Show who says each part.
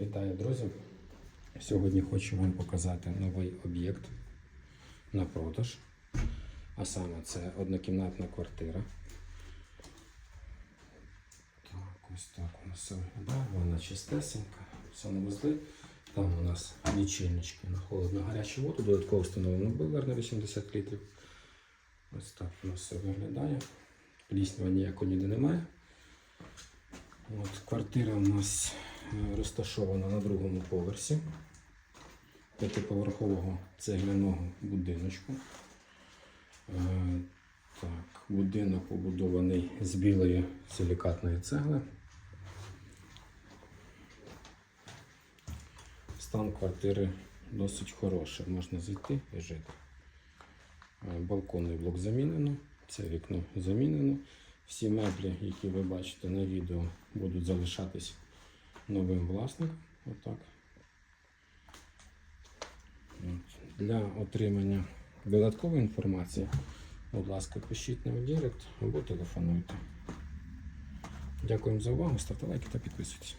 Speaker 1: Вітаю, друзі! Сьогодні хочу вам показати новий об'єкт на продаж. А саме це однокімнатна квартира. Так, ось так у нас все виглядає. Вона чистесенька, санвузли. Там у нас лічильнички на холодну гарячу воду, додатково встановлено бойлер на 80 літрів. Ось так у нас все виглядає. Пліснява ніякого ніде немає. От, квартира у нас розташована на другому поверсі п'ятиповерхового цегляного будиночку. Е, Так, будинок побудований з білої силікатної цегли. Стан квартири досить хороший, можна зайти і жити. Е, Балконний блок замінено, це вікно замінено. Всі меблі, які ви бачите на відео, будуть залишатись новим власником. Отак. От. Для отримання додаткової інформації, будь ласка, пишіть нам в Директ або телефонуйте. Дякуємо за увагу, ставте лайки та підписуйтесь.